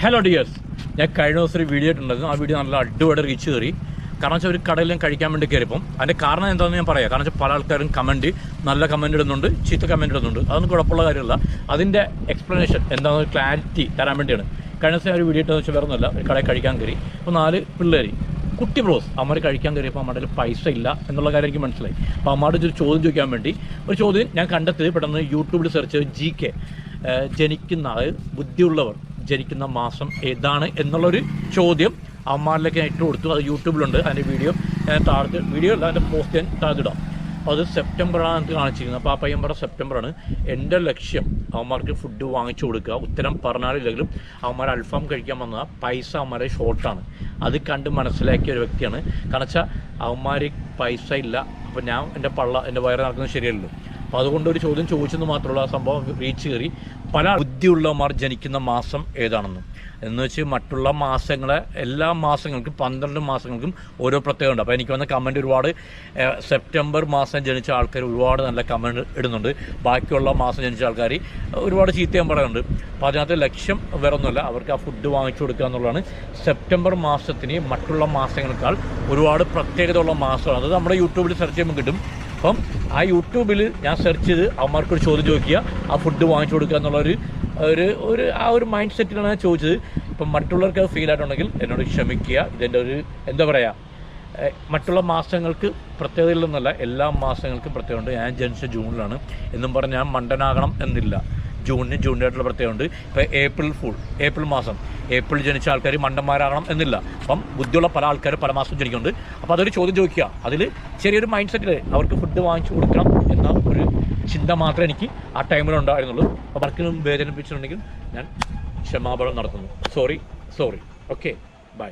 Hello dears ഞാൻ കഴിഞ്ഞ ദിവസം ഒരു വീഡിയോ ഇട്ടുണ്ടായിരുന്നു ആ വീഡിയോ നല്ല അടിപൊളി റിച്ച് കയറി. കാരണം വെച്ചാൽ ഒരു കടയിലും കഴിക്കാൻ വേണ്ടി കയറിയപ്പം അതിന്റെ കാരണം എന്താണെന്ന് ഞാൻ പറയാം. കാരണം വെച്ചാൽ പല ആൾക്കാരും കമന്റ് നല്ല കമന്റ് ഇടുന്നുണ്ട് ചീത്ത കമന്റ് ഇടുന്നുണ്ട്. അതൊന്നും കുഴപ്പമുള്ള കാര്യമല്ല. അതിന്റെ എക്സ്പ്ലനേഷൻ എന്താണെന്ന് ക്ലാരിറ്റി തരാൻ വേണ്ടിയാണ്. കഴിഞ്ഞ ദിവസം ഒരു വീഡിയോ ഇട്ടെന്ന് വെച്ചാൽ വേറെ ഒന്നുമല്ല ഒരു കടയിൽ കഴിക്കാൻ കയറി. അപ്പോൾ നാല് പിള്ളേർ കുട്ടി ബ്രോസ് അമ്മ കഴിക്കാൻ കയറിയപ്പോൾ അമ്മയുടെ പൈസ ഇല്ല എന്നുള്ള കാര്യം എനിക്ക് മനസ്സിലായി. അപ്പോൾ അമ്മയുടെ ഒരു ചോദ്യം ചോദിക്കാൻ വേണ്ടി. ഒരു ചോദ്യം ഞാൻ കണ്ടെത്തി പെട്ടെന്ന് യൂട്യൂബിൽ സെർച്ച് ചെയ്ത് ജി കെ ജനിക്കുന്ന ബുദ്ധിയുള്ളവർ. ജനിക്കുന്ന മാസം ഏതാണ് എന്നുള്ളൊരു ചോദ്യം അമ്മാരിലേക്ക് ഞാൻ ഇട്ട് കൊടുത്തു. അത് യൂട്യൂബിലുണ്ട് അതിന്റെ വീഡിയോ. ഞാൻ താഴത്ത് വീഡിയോ അല്ല അതിന്റെ പോസ്റ്റ് ഞാൻ താഴ്ത്തിടാം അത് സെപ്റ്റംബറാണ് എനിക്ക് കാണിച്ചിരിക്കുന്നത്. അപ്പോൾ ആ പയ്യൻ പറഞ്ഞ സെപ്റ്റംബറാണ്. എന്റെ ലക്ഷ്യം അവന്മാർക്ക് ഫുഡ് വാങ്ങിച്ചു കൊടുക്കുക. ഉത്തരം പറഞ്ഞാലില്ലെങ്കിലും അവന്മാർ അൽഫാം കഴിക്കാൻ വന്ന പൈസ അവന്മാരെ ഷോർട്ടാണ് അത് കണ്ട് മനസ്സിലാക്കിയ ഒരു വ്യക്തിയാണ്. കാരണം വെച്ചാൽ അവന്മാർ പൈസ ഇല്ല. അപ്പോൾ ഞാൻ എന്റെ പള്ള എന്റെ വയറ് നടക്കുന്നത് ശരിയല്ലല്ലോ. അപ്പോൾ അതുകൊണ്ട് ഒരു ചോദ്യം ചോദിച്ചെന്ന് മാത്രമല്ല ആ സംഭവം റീച്ച് കയറി. പല ബുദ്ധിയുള്ളവന്മാർ ജനിക്കുന്ന മാസം ഏതാണെന്നും. എന്ന് വെച്ച് മറ്റുള്ള മാസങ്ങളെ എല്ലാ മാസങ്ങൾക്കും പന്ത്രണ്ട് മാസങ്ങൾക്കും ഓരോ പ്രത്യേകത ഉണ്ട്. അപ്പോൾ എനിക്ക് വന്ന കമന്റ് ഒരുപാട് സെപ്റ്റംബർ മാസം ജനിച്ച ആൾക്കാർ ഒരുപാട് നല്ല കമന്റ് ഇടുന്നുണ്ട്. ബാക്കിയുള്ള മാസം ജനിച്ച ആൾക്കാർ ഒരുപാട് ചീത്തയും പറയുന്നുണ്ട് അപ്പോൾ അതിനകത്ത് ലക്ഷ്യം വേറെ ഒന്നുമല്ല അവർക്ക് ആ ഫുഡ് വാങ്ങിച്ചു കൊടുക്കുക എന്നുള്ളതാണ്. സെപ്റ്റംബർ മാസത്തിന് മറ്റുള്ള മാസങ്ങളെക്കാൾ ഒരുപാട് പ്രത്യേകത ഉള്ള മാസമാണ്. അത് നമ്മുടെ യൂട്യൂബിൽ സെർച്ച് ചെയ്യുമ്പോൾ കിട്ടും. അപ്പം ആ യൂട്യൂബിൽ ഞാൻ സെർച്ച് ചെയ്ത് അവന്മാർക്കൊരു ചോദ്യം ചോദിക്കുക ആ ഫുഡ് വാങ്ങിച്ചു കൊടുക്കുക എന്നുള്ളൊരു ഒരു ഒരു ആ ഒരു മൈൻഡ് സെറ്റിലാണ് ഞാൻ ചോദിച്ചത്. ഇപ്പം മറ്റുള്ളവർക്ക് അത് ഫീൽ ആയിട്ടുണ്ടെങ്കിൽ എന്നോട് ക്ഷമിക്കുക. ഇതിന്റെ ഒരു എന്താ പറയുക മറ്റുള്ള മാസങ്ങൾക്ക് പ്രത്യേകതയിലൊന്നുമല്ല എല്ലാ മാസങ്ങൾക്കും പ്രത്യേകമുണ്ട് ഞാൻ ജനിച്ച ജൂണിലാണ്. എന്നും പറഞ്ഞ് ഞാൻ മണ്ടനാകണം എന്നില്ല. ജൂണിന് ജൂണിനായിട്ടുള്ള പ്രത്യേകമുണ്ട് ഇപ്പോൾ ഏപ്രിൽ ഫുൾ ഏപ്രിൽ മാസം. ഏപ്രിൽ ജനിച്ച ആൾക്കാർ മണ്ടന്മാരാകണം എന്നില്ല. അപ്പം ബുദ്ധിയുള്ള പല ആൾക്കാർ പല മാസം ജനിക്കുന്നുണ്ട്. അപ്പോൾ അതൊരു ചോദ്യം ചോദിക്കുക. അതിൽ ചെറിയൊരു മൈൻഡ് സെറ്റിൽ അവർക്ക് ഫുഡ് വാങ്ങിച്ചു കൊടുക്കണം എന്ന ഒരു ചിന്ത മാത്രം എനിക്ക് ആ ടൈമിലുണ്ടായിരുന്നുള്ളൂ അപ്പോൾ വർക്കിനും വേദനിപ്പിച്ചിട്ടുണ്ടെങ്കിൽ ഞാൻ ക്ഷമാപണം നടത്തുന്നു. Sorry sorry okay bye